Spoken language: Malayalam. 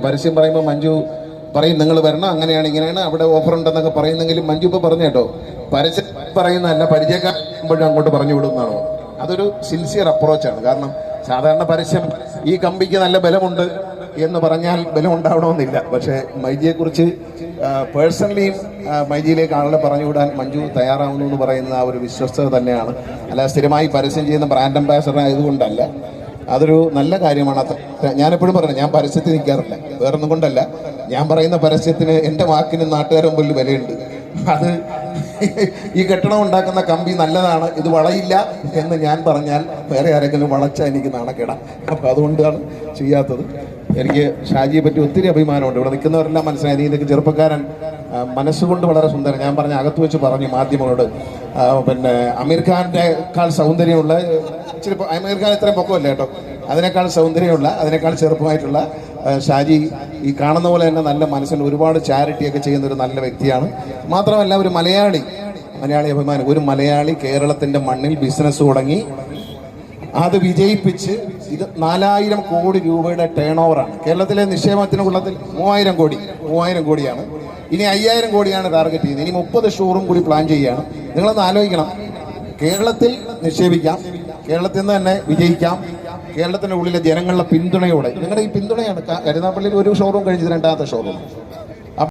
പരസ്യം പറയുമ്പോൾ മഞ്ജു പറയും നിങ്ങൾ വരണം അങ്ങനെയാണ് ഇങ്ങനെയാണ് അവിടെ ഓഫർ ഉണ്ടെന്നൊക്കെ പറയുന്നെങ്കിലും മഞ്ജു ഇപ്പൊ പറഞ്ഞു കേട്ടോ. പരസ്യം പറയുന്നതല്ല പരിചയക്കാരുമ്പോഴും അങ്ങോട്ട് പറഞ്ഞു വിടുന്നതാണോ അതൊരു സിൻസിയർ അപ്രോച്ചാണ് കാരണം സാധാരണ പരസ്യം ഈ കമ്പിക്ക് നല്ല ബലമുണ്ട് എന്ന് പറഞ്ഞാൽ ബലം ഉണ്ടാവണമെന്നില്ല പക്ഷേ മൈജിയെക്കുറിച്ച് പേഴ്സണലിയും മൈജിയിലേക്ക് ആളുകളെ പറഞ്ഞു വിടാൻ മഞ്ജു തയ്യാറാവുന്നു എന്ന് പറയുന്നത് ആ ഒരു വിശ്വസ്തത തന്നെയാണ്. അല്ല സ്ഥിരമായി പരസ്യം ചെയ്യുന്ന ബ്രാൻഡ് അംബാസഡർ ആയതുകൊണ്ടല്ല. അതൊരു നല്ല കാര്യമാണ്. അത് ഞാനെപ്പോഴും പറഞ്ഞു ഞാൻ പരസ്യത്തിൽ നിൽക്കാറില്ല. വേറൊന്നും കൊണ്ടല്ല. ഞാൻ പറയുന്ന പരസ്യത്തിന് എന്റെ വാക്കിന് നാട്ടുകാരുടെ മുമ്പിൽ വിലയുണ്ട്. അത് ഈ കെട്ടണം ഉണ്ടാക്കുന്ന കമ്പി നല്ലതാണ് ഇത് വളയില്ല എന്ന് ഞാൻ പറഞ്ഞാൽ വേറെ ആരെങ്കിലും വളച്ചാൽ എനിക്ക് നാണക്കേടാം. അപ്പോൾ അതുകൊണ്ടാണ് ചെയ്യാത്തത്. എനിക്ക് ഷാജിയെ പറ്റി ഒത്തിരി അഭിമാനമുണ്ട്. ഇവിടെ നിൽക്കുന്നവരെല്ലാം മനസ്സിലായി. നീ ഇതൊക്കെ ചെറുപ്പക്കാരൻ മനസ്സുകൊണ്ട് വളരെ സുന്ദരൻ. ഞാൻ പറഞ്ഞ അകത്ത് വെച്ച് പറഞ്ഞു മാധ്യമങ്ങളോട്. പിന്നെ അമീർ ഖാന്റെ കാൾ സൗന്ദര്യമുള്ള ഇച്ചിരി അമീർ ഖാൻ ഇത്രയും പൊക്കമല്ല കേട്ടോ. അതിനേക്കാൾ സൗന്ദര്യമുള്ള അതിനേക്കാൾ ചെറുപ്പമായിട്ടുള്ള ഷാജി ഈ കാണുന്ന പോലെ തന്നെ നല്ല മനസ്സിന് ഒരുപാട് ചാരിറ്റി ഒക്കെ ചെയ്യുന്ന ഒരു നല്ല വ്യക്തിയാണ്. മാത്രമല്ല ഒരു മലയാളി മലയാളി അഭിമാനം. ഒരു മലയാളി കേരളത്തിന്റെ മണ്ണിൽ ബിസിനസ് തുടങ്ങി അത് വിജയിപ്പിച്ച് ഇത് നാലായിരം കോടി രൂപയുടെ ടേൺ ഓവറാണ് കേരളത്തിലെ നിക്ഷേപത്തിന് ഉള്ളതിൽ മൂവായിരം കോടി മൂവായിരം കോടിയാണ്. ഇനി അയ്യായിരം കോടിയാണ് ടാർഗറ്റ് ചെയ്യുന്നത് ഇനി മുപ്പത് ഷോറൂം കൂടി പ്ലാൻ ചെയ്യുകയാണ്. നിങ്ങളൊന്ന് ആലോചിക്കണം. കേരളത്തിൽ നിക്ഷേപിക്കാം. കേരളത്തിൽ നിന്ന് തന്നെ വിജയിക്കാം. കേരളത്തിന്റെ ഉള്ളിലെ ജനങ്ങളുടെ പിന്തുണയോടെ. നിങ്ങളുടെ ഈ പിന്തുണയാണ് കരുനാപ്പള്ളിയിൽ ഒരു ഷോറൂം കഴിഞ്ഞത് രണ്ടാമത്തെ ഷോറൂം